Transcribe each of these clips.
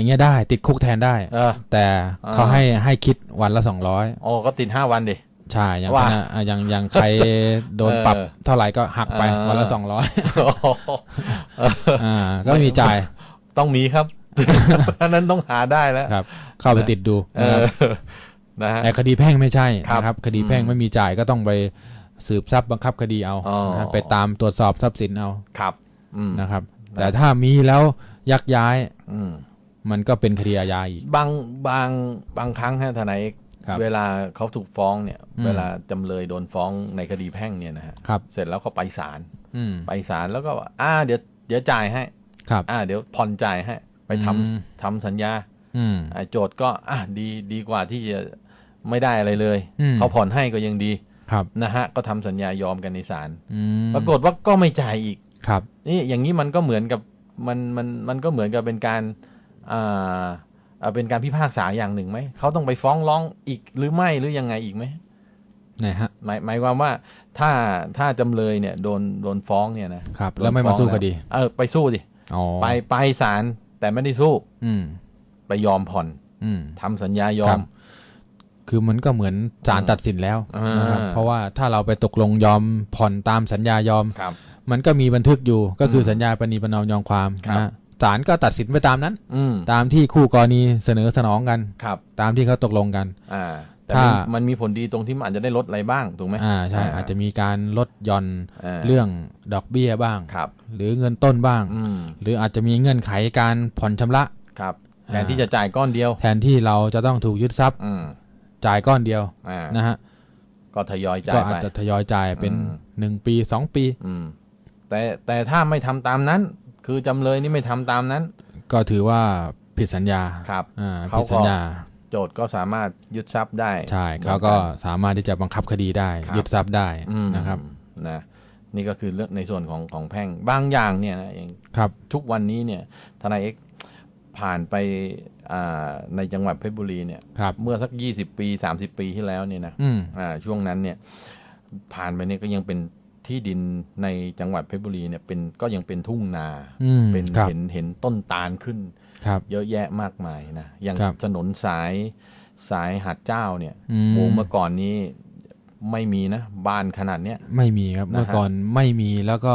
อย่างเงี้ยได้ติดคุกแทนได้ เออ แต่อ่าเขาให้ให้คิดวันละสองร้อยโอ้ก็ติดห้าวันดิ ใช่อย่างว่าคณะอะอย่างอย่างใครโดนปรับเออเท่าไหร่ก็หักไปอ่าวันละสองร้อยโอ้โหอ่า ก็ไม่มีจ่าย ต้องมีครับอันนั้นต้องหาได้แล้วครับ เข้าไปติดดูเอนะครับอนะฮะแต่คดีแพ่งไม่ใช่ครับนะครับ คดีแพ่งอืมไม่มีจ่ายก็ต้องไปสืบทรัพย์บังคับคดีเอาอ๋อนะไปตามตรวจสอบทรัพย์สินเอาครับอืมนะครับนะแต่ถ้ามีแล้วยักย้ายอื มมันก็เป็นคดีอาญาอีก บางบางบางครั้งฮะทนายเอกครับเวลาเขาถูกฟ้องเนี่ยอืมเวลาจำเลยโดนฟ้องในคดีแพ่งเนี่ยนะฮะครับเสร็จแล้วเขาไปศาลอืมไปศาลแล้วก็ว่าอ่าเดี๋ยวเดี๋ยวจ่ายให้ครับอ่าเดี๋ยวผ่อนจ่ายให้ ไปทำอืมทำสัญญา อืมอ่าโจทย์ก็อะดีดีกว่าที่จะไม่ได้อะไรเลยอืมเขาผ่อนให้ก็ยังดีครับนะฮะก็ทำสัญญายอมกันในศาลอืมปรากฏว่าก็ไม่จ่ายอีกครับ นี่อย่างนี้มันก็เหมือนกับมันมันมันก็เหมือนกับเป็นการอ่าอ่า เป็นการพิพากษาอย่างหนึ่งไหม เขาต้องไปฟ้องร้องอีกหรือไม่หรือยังไงอีกไหมไหนฮะหมายหมายความว่าถ้าถ้าจำเลยเนี่ยโดนโดนฟ้องเนี่ยนะครับแล้วไม่มาสู้คดี เออไปสู้ดิอ๋อไปไปศาลแต่ไม่ได้สู้ อืมไปยอมผ่อน อืมทำสัญญายอครัมบคือมันก็เหมือนศาลอืมตัดสินแล้วอ่านนะครับเพราะว่าถ้าเราไปตกลงยอมผ่อนตามสัญญายอมครับมันก็มีบันทึกอยู่ก็คืออมสัญญาปณีประนอมยอมความครับนะ ศาลก็ตัดสินไปตามนั้น อืมตามที่คู่กรณีเสนอสนองกัน ครับ ตามที่เขาตกลงกัน อ่า แต่ถ้ามันมันมีผลดีตรงที่มันอาจจะได้ลดอะไรบ้างถูกไหมอ่าใช่อาจจะมีการลดหย่อนาเรื่องดอกเบี้ยบ้าง ครับ หรือเงินต้นบ้าง อืมหรืออาจจะมีเงื่อนไขการผ่อนชำระ ครับอ่าแทนที่จะจ่ายก้อนเดียว แทนที่เราจะต้องถูกยึดทรัพย์อืมจ่ายก้อนเดียวอ่านะฮะก็ทยอยจ่าก็ยอาจไป จะทยอยจ่ายเป็นอืม หนึ่งปีสองปี อืมแต่แต่ถ้าไม่ทำตามนั้น คือจำเลยนี่ไม่ทำตามนั้น ก็ถือว่าผิดสัญญาครับอ่าเขาผิดสัญญา โจทย์ก็สามารถยึดทรัพย์ได้ใช่เขาก็สามารถที่จะบังคับคดีได้ครับยึดทรัพย์ได้อืมนะครับนะนี่ก็คือเรื่องในส่วนของของแพ่งบางอย่างเนี่ยนะอย่างครับทุกวันนี้เนี่ยทนายเอกผ่านไปอ่าในจังหวัดเพชรบุรีเนี่ยครับเมื่อสักยี่สิบปีสามสิบปีที่แล้วเนี่ยนะอืมอ่าช่วงนั้นเนี่ยผ่านไปเนี่ยก็ยังเป็น ที่ดินในจังหวัดเพชรบุรีเนี่ยเป็นก็ยังเป็นทุ่งนาอืมเป็นครับเห็นเห็นต้นตาลขึ้นครับเยอะแยะมากมายนะอย่างครับถนนสายสายหัดเจ้าเนี่ยอืมโอ้เมื่อก่อนนี้ไม่มีนะบ้านขนาดเนี้ยไม่มีครับนะฮะเมื่อก่อนไม่มีแล้วก็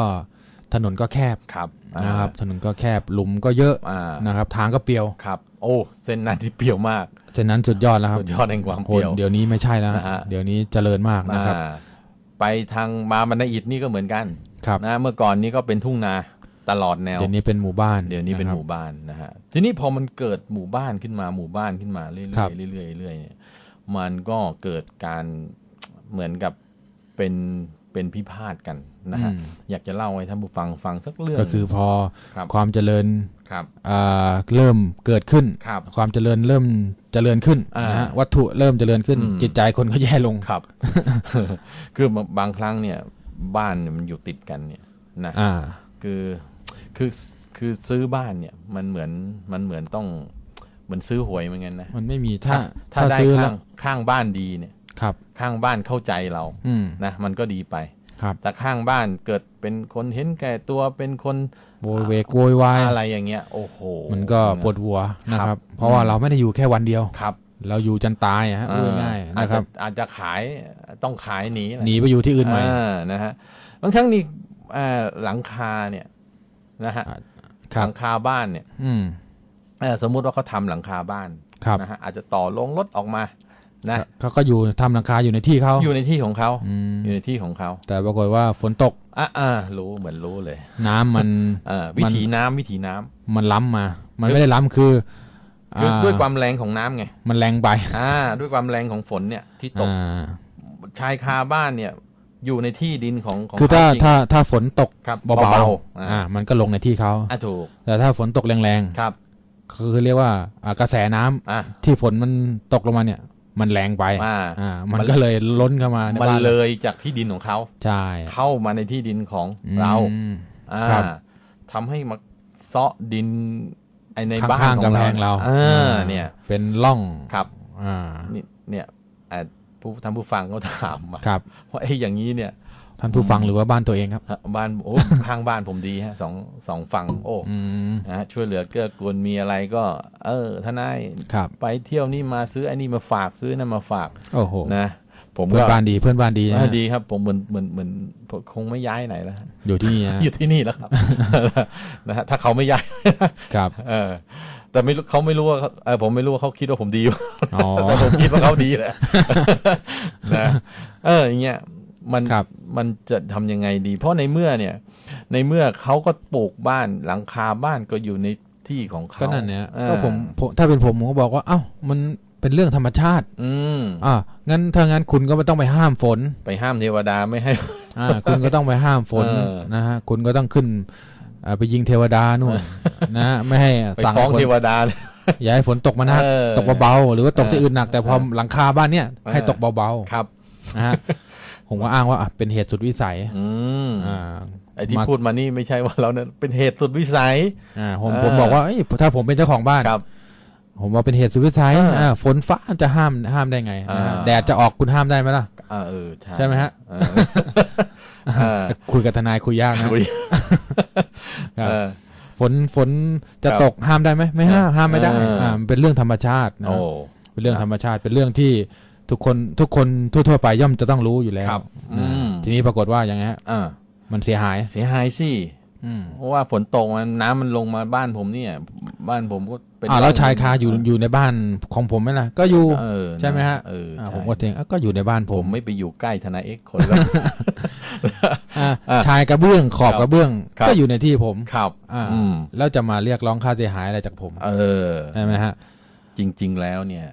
ถนนก็แคบครับนะครับ ถนนก็แคบหลุมก็เยอะอ่านะครับทางก็เปรียวครับ โอ้เส้นนั้นที่เปรี้ยวมากฉะนั้นสุดยอดแล้วครับสุดยอดแห่งความโหเปรี้ยวเดี๋ยวนี้ไม่ใช่แล้วนะฮะเดี๋ยวนี้เจริญมากนะครับอ่า ไปทางมาบันไดอิฐนี่ก็เหมือนกันครับนะเมื่อก่อนนี้ก็เป็นทุ่งนาตลอดแนวเดี๋ยวนี้เป็นหมู่บ้านเดี๋ยวนี้เป็นะคหรับมู่บ้านนะฮะทีนี้พอมันเกิดหมู่บ้านขึ้นมาหมู่บ้านขึ้นมาเรื่อยครับๆเรื่อยๆเรื่อยๆเนี่ยมันก็เกิดการเหมือนกับเป็น เป็นพิพาทกันนะฮะอืมอยากจะเล่าให้ท่านผู้ฟังฟังสักเรื่อง ก็คือพอครับความเจริญครับอ่าเริ่มเกิดขึ้นครับความเจริญเริ่มเจริญขึ้นอ่านนะฮะวัตถุเริ่มเจริญขึ้นอืมจิตใจคนก็แย่ลงครับ คือบางบางครั้งเนี่ย บ้านเนี่ยมันอยู่ติดกันเนี่ยนะอ่าคือคือคือซื้อบ้านเนี่ย มันเหมือนมันเหมือนต้องเหมือนซื้อหวยเหมือนกันนะมันไม่มีถ้า ถ้าได้ซื้อข้าแล้วงข้างบ้านดีเนี่ย ครับข้างบ้านเข้าใจเราอืมนะมันก็ดีไปครับแต่ข้างบ้านเกิดเป็นคนเห็นแก่ตัวเป็นคนโวยเวกโวยวายอะไรอย่างเงี้ยโอ้โหมันก็ปวดหัวนะคครัรับบเพราะว่าเราไม่ได้อยู่แค่วันเดียวครับ เราอยู่จนตายอะฮะพูดง่ายๆอาจนะคจะรับ อาจจะขายต้องขายหนีแหละหนีไปอยู่ที่อื่นใหม่อ่านะฮะบางครั้งนี่อ่าหลังคาเนี่ยนะฮะครัหบลังคาบ้านเนี่ย อืมเอ่อสมมุติว่าเขาทำหลังคาบ้านครับนะฮะอาจจะต่อลงรถออกมา นะเขาก็อยู่ทำหลังคาอยู่ในที่เขาอยู่ในที่ของเขาอืมอยู่ในที่ของเขา แต่ปรากฏว่าฝนตกอะอ่ารู้เหมือนรู้เลย น้ำมันเอ่าวิถีน้ำวิถีน้ำมันล้ำมา มันไม่ได้ล้ำคือคืออ่ด้วยความแรงของน้ำไง มันแรงไป อ่า ด้วยความแรงของฝนเนี่ยที่ตกอ่าชายคาบ้านเนี่ย อยู่ในที่ดินของของคือถ้าเขจริงถ้าถ้าฝนตกครับเบาเบาๆๆอ่าอ่า มันก็ลงในที่เขาอะถูก แต่ถ้าฝนตกแรงครับๆคือเรียกว่าอ่ากระแสน้ำอะที่ฝนมันตกลงมาเนี่ย มันแรงไปอ่าอ่ามันมันก็เลยล้นเข้ามาในมันบ้านเลยจากที่ดินของเขาใช่เข้ามาในที่ดินของอืมเราอ่าครับทำให้มาเซาะดินไอในข้างบ้านข้างของกำแพงเราอ่าอ่าเนี่ย เป็นร่องครับอ่านี่เนี่ยเอ่อผู้ท่านผู้ฟังเขาถามมาครับว่าไอ้ยอย่างนี้เนี่ย ท่านผู้ฟังหรือว่าบ้านตัวเองครับฮะบ้านโอ้ข้างบ้านผมดีฮะสองสองฝั่งโอ้อืมนะฮะช่วยเหลือเกื้อกูลมีอะไรก็ เออทนายครับไปเที่ยวนี่มาซื้อไอ้นี่มาฝากซื้อนั่นมาฝาก โอ้โหนะผมเพื่อก็นบ้านดีเพื่อนบ้านดีนะเออฮะดีครับ ผมเหมือนเหมือนเหมือนคงไม่ย้ายไหนแล้วฮะอยู่ที่นี่นะอยู่ที่นี่แล้วครับนะฮะถ้าเขาไม่ย้ายครับ เออ แต่ไม่รู้เขาไม่รู้ว่าเขาเออผมไม่รู้ว่าเขาคิดว่าผมดีอ๋อแต่ผมคิดว่าเขาดีแหละนะเอออย่างเงี้ย มันครับมันจะทำยังไงดี เพราะในเมื่อเนี่ย ในเมื่อเขาก็ปลูกบ้านหลังคาบ้านก็อยู่ในที่ของเขาก็นั่นเนี่ยออก็ผมผมถ้าเป็นผมผมก็บอกว่า เอ้ามันเป็นเรื่องธรรมชาติ อืมอ่างั้นถ้างั้นคุณก็ไม่ต้องไปห้ามฝน ไปห้ามเทวดาไม่ให้ อ่า คุณก็ต้องไปห้ามฝนเออนะฮะคุณก็ต้องขึ้นอ่าไปยิงเทวดานู่นนะฮะไม่ให้ไปสั่งฟ้องให้ฝนเทวดาอย่าให้ฝนตกมานะเออตกเบาๆหรือว่าตกที่เอออื่นหนัก แต่พอเออหลังคาบ้านเนี่ยเออให้ตกเบาครับๆนะฮะ ผมก็อ้างว่าอะเป็นเหตุสุดวิสัย อืมอ่าไอ้ที่มาพูดมานี่ไม่ใช่ว่าเราเนี่ยเป็นเหตุสุดวิสัย อ่า ผมเออผมบอกว่าเอ้ยถ้าผมเป็นเจ้าของบ้านครับ ผมว่าเป็นเหตุสุดวิสัยเอออ่อ่าฝนฟ้าจะห้ามห้ามได้ไงนะฮะอ่าแดดจะออกคุณห้ามได้ไหมล่ะอ่าเออใช่ใช่ไหมฮะเออเออคุยกับทนายคุยยากนะคุยครับเออฝนฝนจะครับตกห้ามได้ไหมไม่ห้ามห้ามไม่ได้เอออ่อ่ามันเป็นเรื่องธรรมชาตินะโอ้เป็นเรื่องธรรมชาติเป็นเรื่องที่ ทุกคนทุกคนทั่วๆไปย่อมจะต้องรู้อยู่แล้วครับอ่าอืม ทีนี้ปรากฏว่าอย่างไงฮะอ่ามันเสียหาย เสียหายสิอืมเพราะว่าฝนตกมันน้ำมันลงมาบ้านผมเนี่ย บ้านผมก็เป็นอ่าแล้วชายคาอยู่อยู่ในบ้านของผมไหมล่ะ ก็อยู่ เออใช่ไหมฮะเอออ่าใช่ผมก็เถียงอะก็อยู่ในบ้านผผมมไม่ไปอยู่ใกล้ทนายเอ็กซ์คนแล้วอ่าอะชายกระเบื้องขอบครับกระเบื้อง ครับ ก็อยู่ในที่ผม ครับอ่า อืมแล้วจะมาเรียกร้องค่าเสียหายอะไรจากผมเออ ใช่ไหมฮะ จริง ๆ แล้วเนี่ย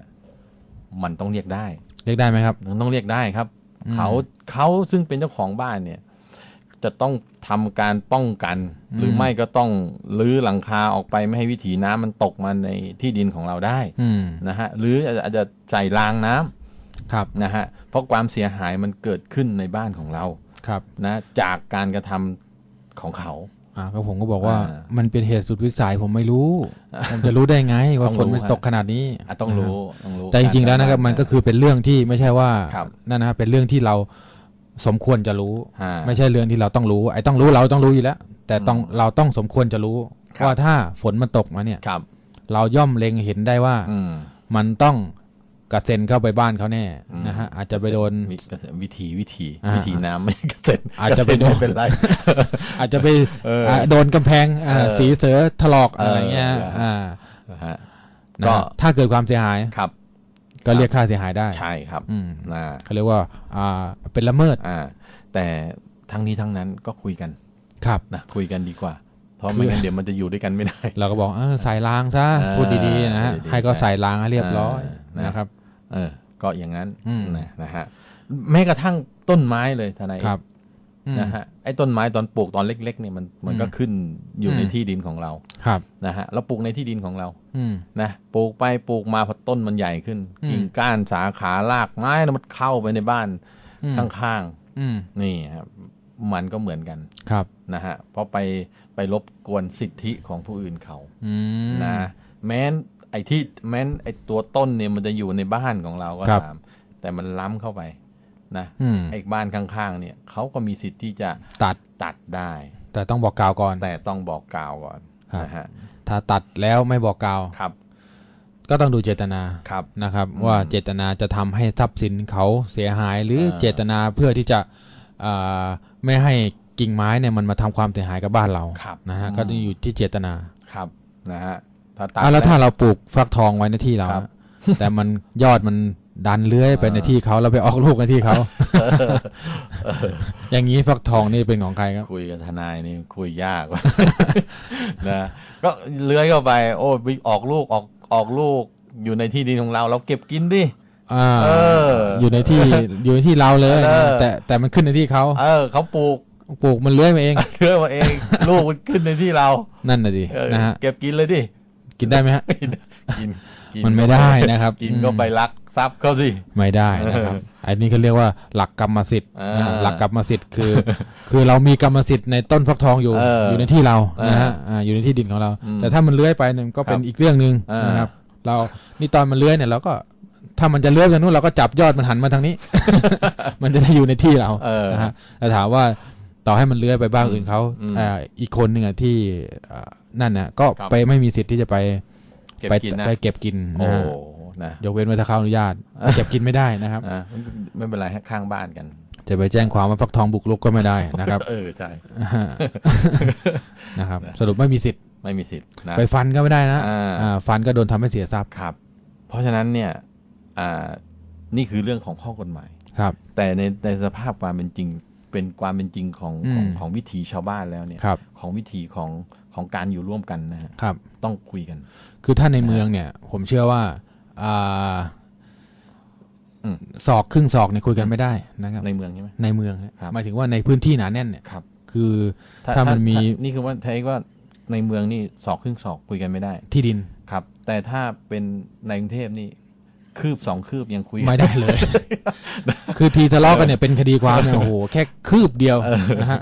มันต้องเรียกได้ เรียกได้ไหมครับมันต้องเรียกได้ครับอืมเขาเขาซึ่งเป็นเจ้าของบ้านเนี่ย จะต้องทำการป้องกัน หรือไม่ก็ต้องรื้อหลังคาออกไปไม่ให้วิถีน้ำมันตกมาในที่ดินของเราได้อืมนะฮะหรืออาจจะใส่รางน้ำครับนะฮะเพราะความเสียหายมันเกิดขึ้นในบ้านของเราครับนะจากการกระทำของเขา อ่าก็ผมก็บอกว่าอ่ามันเป็นเหตุสุดวิสัยผมไม่รู้ ผมจะรู้ได้ไงว่าต้องฝนรู้มันฮะ ตกขนาดนี้อะต้องรู้ต้องรู้แต่จริงๆแล้วนะครับมันก็คือเป็นเรื่องที่ไม่ใช่ว่าครับนั่นนะครับเป็นเรื่องที่เราสมควรจะรู้ อ่า ไม่ใช่เรื่องที่เราต้องรู้ไอ้ต้องรู้เราต้องรู้อยู่แล้ว แต่ต้องอืมเราต้องสมควรจะรู้ครับ ว่าถ้าฝนมันตกมาเนี่ย ครับ เราย่อมเล็งเห็นได้ว่าอืม มันต้อง กระเซ็นเข้าไปบ้านเขาแน่อืมนะฮะอาจจะไปโดนวิวิธีวิธีอ่าวิธีน้ำไม่กระเซ็นอาจจะไปกรโดเซ็นไม่เป็นไร อาจจะไปเอออ่าโดนกำแพงอ่าเออสีเสือถลอกเออออะไรเงี้ยเอออ่อ่านะฮะนะก็ฮะถ้าเกิดความเสียหายครับ ก็เรียกค่าเสียหายได้ใช่ครับอืมนะเขาเรียกว่าอ่าเป็นละเมิดอ่า แต่ทั้งนี้ทั้งนั้นก็คุยกันครับนะคุยกันดีกว่าเพราะคือไม่งั้นเดี๋ยวมันจะอยู่ด้วยกันไม่ได้ เราก็บอกเออใส่รางซะเออพูดดีๆนะฮะดีๆให้ก็ใส่รางให้เรียบร้อยเออนะนะครับ เออ ก็อย่างนั้นอืมนะนะฮะแม้กระทั่งต้นไม้เลยทนายครับอืมนะฮะไอ้ต้นไม้ตอนปลูกตอนเล็ก ๆ เนี่ยมันมันก็อืมขึ้นอยู่อืมในที่ดินของเราครับนะฮะเราปลูกในที่ดินของเราอืมนะปลูกไปปลูกมาพอต้นมันใหญ่ขึ้นอืมกิ่งก้านสาขารากไม้แล้วมันเข้าไปในบ้านอืมข้างอืมๆนี่ครับมันก็เหมือนกันครับนะฮะเพราะไปไปรบกวนสิทธิของผู้อื่นเขาอืมนะแม้น ไอ้ที่แม้นไอ้ตัวต้นเนี่ยมันจะอยู่ในบ้านของเราก็ครับตาม แต่มันล้ำเข้าไปนะอืมไอ้บ้านข้างๆ เนี่ยเขาก็มีสิทธิ์ที่จะตัดตัดได้ แต่ต้องบอกกล่าวก่อน แต่ต้องบอกกล่าวก่อนครับนะฮะถ้าตัดแล้วไม่บอกกล่าวครับ ก็ต้องดูเจตนาครับนะครับอืมว่าเจตนาจะทำให้ทรัพย์สินเขาเสียหาย หรือเออเจตนาเพื่อที่จะอ่าไม่ให้กิ่งไม้เนี่ยมันมาทำความเสียหายกับบ้านเราครับนะฮะอืมก็ต้องอยู่ที่เจตนาครับนะฮะ ถ้าตัดอะแล้วถ้านะเราปลูกฟักทองไว้ในที่เราครับอะแต่มันยอดมันดันเลื้อยไปเออในที่เขาแล้วไปออกลูกในที่เขา อย่างนี้ฟักทองนี่เป็นของใครครับ คุยกับทนายนี่คุยยากว่ะ นะก็เลื้อยเข้าไป โอ้ยออกลูกออกออกลูกอยู่ในที่ดินของเรา เราเก็บกินดิ อ่าเอออยู่ในที่อยู่ในที่เราเลยเออ แต่แต่มันขึ้นในที่เขาเออเขาปลูกปลูกมันเลื้อยมาเอง เลื้อยมาเอง ลูกมันขึ้นในที่เรานั่นน่ะดิเออนะฮะ เก็บกินเลยดิ กินได้ไหมฮะกินกินมันไม่ได้นะครับ กินอืมก็ไปลักทรัพย์เขาสิไม่ได้นะครับอันนี้เขาเรียกว่าหลักกรรมสิทธิ์อ่านะฮะหลักกรรมสิทธิ์คือ คือเรามีกรรมสิทธิ์ในต้นฟักทองอยู่เอออยู่ในที่เราเออนะฮะอ่าอยู่ในที่ดินของเราอืมแต่ถ้ามันเลื้อยไปเนี่ยก็เป็นครับอีกเรื่องหนึ่งเออนะครับ เรานี่ตอนมันเลื้อยเนี่ยเราก็ถ้ามันจะเลื้อยไปทางนู้นเราก็จับยอดมันหันมาทางนี้ มันจะได้อยู่ในที่เราเออนะฮะแต่ถามว่า ต่อให้มันเลื้อยไปบ้านอื่นเขาอืมอ่าอีกคนหนึ่งอะที่อ่านั่นน่ะ ก็ครับไปไม่มีสิทธิ์ที่จะไปเก็บไปกินนะไปเก็บกินโอ้นะฮะนะยกเว้นว่าถ้าเขาอนุญาตเก็บกินไม่ได้นะครับอะไม่เป็นไรฮะข้างบ้านกันจะไปแจ้งความว่าฟักทองบุกรุกก็ไม่ได้นะครับ เออใช่นะครับ สรุปไม่มีสิทธิ์ไม่มีสิทธิ์นะไปฟันก็ไม่ได้นะอ่าอ่าฟันก็โดนทำให้เสียทรัพย์ครับ เพราะฉะนั้นเนี่ยอ่านี่คือเรื่องของข้อกฎหมายครับ แต่ในในสภาพความเป็นจริง เป็นความเป็นจริงของอืมของของวิถีชาวบ้านแล้วเนี่ยครับของวิถีของของการอยู่ร่วมกันนะฮะครับต้องคุยกัน คือถ้าในเมืองเนี่ย ผมเชื่อว่าอ่าอืมศอกครึ่งศอกเนี่ยคุยกันไม่ได้นะครับในเมืองใช่ไหมในเมืองฮะครับหมายถึงว่าในพื้นที่หนาแน่นเนี่ยครับคือถ้ามันมีนี่คือว่าแท้ว่าในเมืองนี่ศอกครึ่งศอกคุยกันไม่ได้ ที่ดินครับ แต่ถ้าเป็นในกรุงเทพนี่ คืบสองคืบยังคุยไม่ได้เลย คือทีทะเลาะกันเนี่ยเป็นคดีความเนี่ยโอ้โหแค่คืบเดียวนะฮะ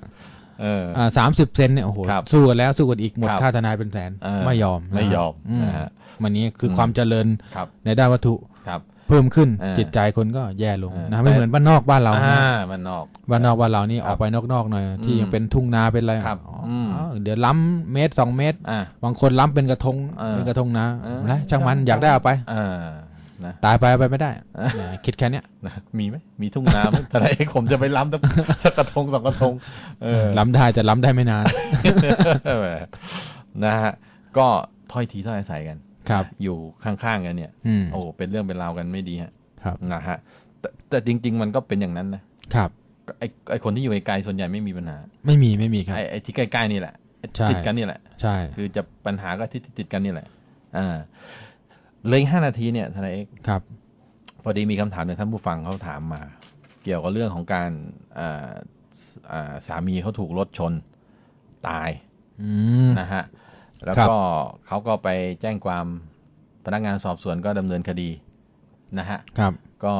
เอออ่าสามสิบเซนเนี่ยโอ้โหครับสู้กันแล้วสู้กันอีกหมดครับค่าทนายเป็นแสนเออไม่ยอมไม่ยอมนะนะฮะฮะมันนี้คืออมความเจริญครับในด้านวัตถุครับเพิ่มขึ้นเออจิตใจคนก็แย่ลงเออนะไม่เหมือนบ้านนอกบ้านเราอ่านะมันนอกบ้านนอกบ้านเรานี่ครับออกไปนอกๆหน่อยที่อืมยังเป็นทุ่งนาเป็นอะไรครับอ๋ออืมอ๋อเดี๋ยวล้ำเมตรสองเมตรอ่าบางคนล้ำเป็นกระทงเออเป็นกระทงนาเออแล้วช่างมันอยากได้เอาไปเออ นะตายไปเอาไปไม่ได้เนี่ยคิดแค่เนี้ยนะมีไหมมีทุ่งนาไหมแต่ไหนผมจะไปล้ำสักสักกระทงสองกระทงเออล้ำได้แต่ล้ำได้ไม่นานเออนะฮะก็ถ้อยทีถ้อยอาศัยกันครับ อยู่ข้างๆกันเนี่ยอืมโอ้เป็นเรื่องเป็นราวกันไม่ดีฮะครับนะฮะแต่แต่จริง ๆ มันก็เป็นอย่างนั้นนะครับไอไอคนที่อยู่ไกลๆส่วนใหญ่ไม่มีปัญหา ไม่มีไม่มีครับไอไอที่ใกล้ๆนี่แหละไอ้ใช่ติดกันนี่แหละ ใช่ คือจะปัญหาก็ที่ติดกันนี่แหละ อ่า เหลยห้านาทีเนี่ยทนายเอกครับ พอดีมีคำถามจากท่านผู้ฟังเขาถามมา เกี่ยวกับเรื่องของการอ่าอ่าสามีเขาถูกรถชนตายอืมนะฮะแล้วครับก็เขาก็ไปแจ้งความพนักงานสอบสวนก็ดำเนินคดีนะฮะครับก็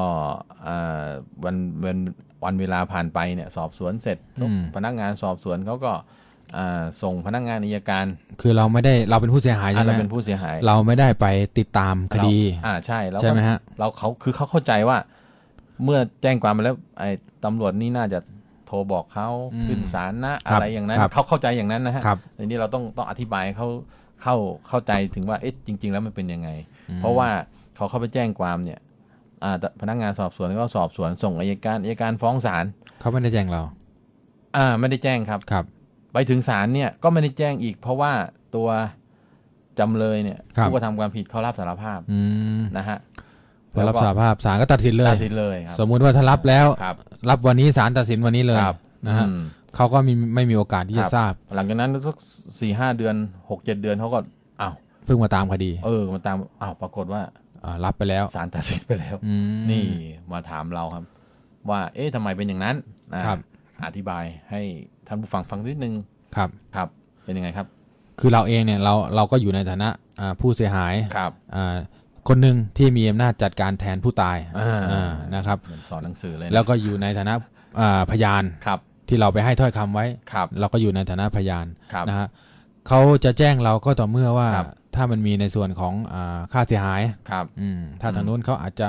อ่าวันวันวันเวลาผ่านไปเนี่ย สอบสวนเสร็จอืมพนักงานสอบสวนเขาก็อ่า ส่งพนักงานอัยการ คือเราไม่ได้เราเป็นผู้เสียหายอ่าใช่ไหมเราเป็นผู้เสียหาย เราไม่ได้ไปติดตามคดีเราอ่าใช่แล้วใช่ไหมฮะเราเขาคือเขาเข้าใจว่า เมื่อแจ้งความมาแล้วไอ้ตำรวจนี่น่าจะโทรบอกเขาอืมขึ้นศาลนะอะไรอย่างนั้นครับเขาเข้าใจอย่างนั้นนะฮะครับทีนี้เราต้องต้องอธิบายให้เขาเข้าเข้าใจถึงว่าเอ๊ะจริง ๆ แล้วมันเป็นยังไงอืมเพราะว่าเขาเข้าไปแจ้งความเนี่ยอ่าแต่พนักงานสอบสวนก็สอบสวนส่งอายการอายการฟ้องศาลเขาไม่ได้แจ้งเรา อ่า ไม่ได้แจ้งครับครับ ไปถึงศาลเนี่ยก็ไม่ได้แจ้งอีก เพราะว่าตัวจำเลยเนี่ยครับผู้กระทำความผิดเขารับสารภาพอืมนะฮะพอรับสารภาพศาลก็ตัดสินเลยตัดสินเลยครับสมมุติว่าถ้ารับแล้วครับรับวันนี้ศาลตัดสินวันนี้เลยครับนะฮะอืมเขาก็มีไม่มีโอกาสที่ครัจะบทราบ หลังจากนั้นสักสี่ห้าเดือนหกเจ็ดเดือนเขาก็อ้าวเพิ่งมาตามคดี เออมาตามอ้าวปรากฏว่าอ่ารับไปแล้วศาลตัดสินไปแล้วอืมนี่มาถามเราครับ ว่า เอ๊ะทำไมเป็นอย่างนั้นนะครับ อธิบายให้ ท่านผู้ฟังฟังนิดนึงครับครับ เป็นยังไงครับ คือเราเองเนี่ยเราเราก็อยู่ในฐานะอ่าผู้เสียหายครับอ่าคนหนึ่งที่มีอำนาจจัดการแทนผู้ตายอ่าอ่านะครับเหมือนสอนหนังสือเลยนะแล้วก็อยู่ในฐานะอ่าพยานครับ ที่เราไปให้ถ้อยคำไว้ครับ เราก็อยู่ในฐานะพยานครับนะฮะเขาจะแจ้งเราก็ต่อเมื่อว่าครับถ้ามันมีในส่วนของอาค่าเสียหายครับอืมถ้าอืมทางนู้นเขาอาจจะ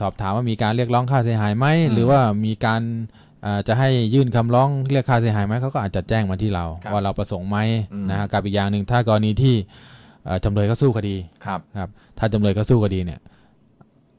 สอบถามว่ามีการเรียกร้องค่าเสียหายไหมอืมหรือว่ามีการอ่า จะให้ยื่นคำร้องเรียกค่าเสียหายไหมเขาก็อาจจะแจ้งมาที่เราครับว่าเราประสงค์ไหมอืมนะฮะกับอีกอย่างหนึ่งถ้ากรณีที่เอ่อจำเลยเขาสู้คดีครับครับ ถ้าจำเลยเขาสู้คดีเนี่ย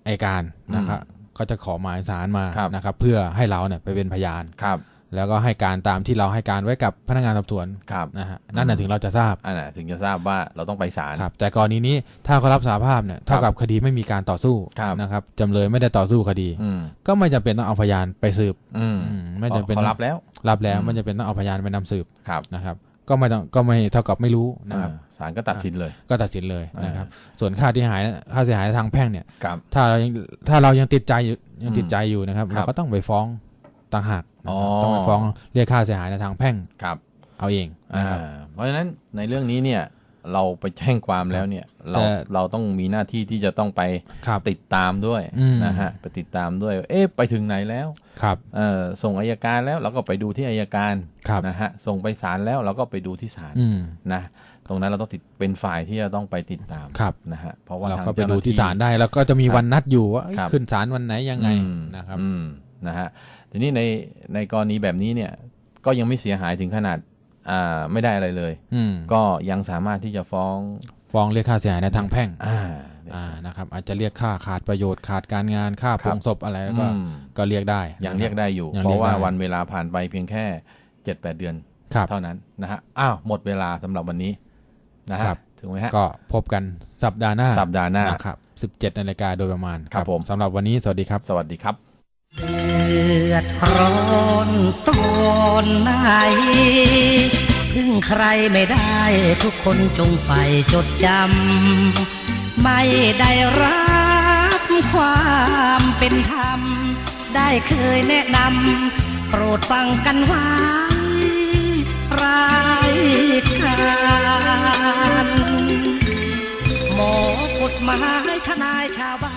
อัยการนะครับก็จะขอหมายสารมาครับนะครับ เพื่อให้เราเนี่ยไปเป็นพยานครับ แล้วก็ให้การตามที่เราให้การไว้กับพนักงานสอบสวนครับนะฮะนั่นน่ะถึงเราจะทราบอันน่ะถึงจะทราบว่าเราต้องไปศาลครับ แต่กรณีนี้ถ้าเขารับสารภาพเนี่ยเท่ากับคดีไม่มีการต่อสู้ครับนะครับจำเลยไม่ได้ต่อสู้คดีอืมก็ไม่จำเป็นต้องเอาพยานไปสืบอืมอืมไม่จำเป็นเขารับแล้ว รับแล้วอืมไม่จำเป็นต้องเอาพยานไปนำสืบครับนะครับ ก็ไม่ต้องก็ไม่เท่ากับไม่รู้นะครับอ่าศาลก็ตัดสินเลย ก็ตัดสินเลยนะครับอ่ส่วนค่าที่หายค่าเสียหายทางแพ่งเนี่ยครับถ้าเรายังถ้าเรายังติดใจอยู่ยังอืมติดใจอยู่นะครับครับเราก็ต้องไปฟ้อง ต่างหากนะอ๋อครับต้องไปฟ้องเรียกค่าเสียหายในทางแพ่งครับเอาเองอ่านะครับเพราะฉะนั้นในเรื่องนี้เนี่ยเราไปแจ้งความแล้วเนี่ยเราแต่เราต้องมีหน้าที่ที่จะต้องไปครับติดตามด้วยอืมนะฮะไปติดตามด้วย เอ๊ะไปถึงไหนแล้วครับเอ่อส่งอายการแล้วเราก็ไปดูที่อายการครับนะฮะส่งไปศาลแล้วเราก็ไปดูที่ศาลอืมนะตรงนั้นเราต้องติดเป็นฝ่ายที่จะต้องไปติดตามครับนะฮะเพราะว่าเราทางก็ไปเจ้าหดูน้าที่ศาลได้ แล้วก็จะมีครับวันนัดอยู่ว่าเอ้ยครับขึ้นศาลวันไหนยังไงอืมนะครับอืมนะฮะ ทีนี้ในในกรณีแบบนี้เนี่ย ก็ยังไม่เสียหายถึงขนาดอ่าไม่ได้อะไรเลย อืมก็ยังสามารถที่จะฟ้องฟ้องเรียกค่าเสียหายในทางแพ่ง อ่า อ่านะครับ อาจจะเรียกค่าขาดประโยชน์ขาดการงานค่าคโปรับรงศพอะไรแล้วก็อืม ก็เรียกได้ยังเรียกได้อยู่ยังเพเรียกราะว่าได้วันเวลาผ่านไปเพียงแค่เจ็ดแปดเดือน ครับ เท่านั้นนะฮะ อ้าว หมดเวลาสำหรับวันนี้นะฮะครับถูกไหมฮะ ก็พบกันสัปดาห์หน้าสัปดาห์หน้านะครับ17นาฬิกาโดยประมาณครับผม สำหรับวันนี้สวัสดีครับ สวัสดีครับ เดือด ร้อนตอนไหนพึ่งใครไม่ได้ทุกคนจงใฝ่จดจำ ไม่ได้รับความเป็นธรรม ได้เคยแนะนำ โปรดฟังกันไว้รายการหมอกฎหมายทนายชาวบ้าน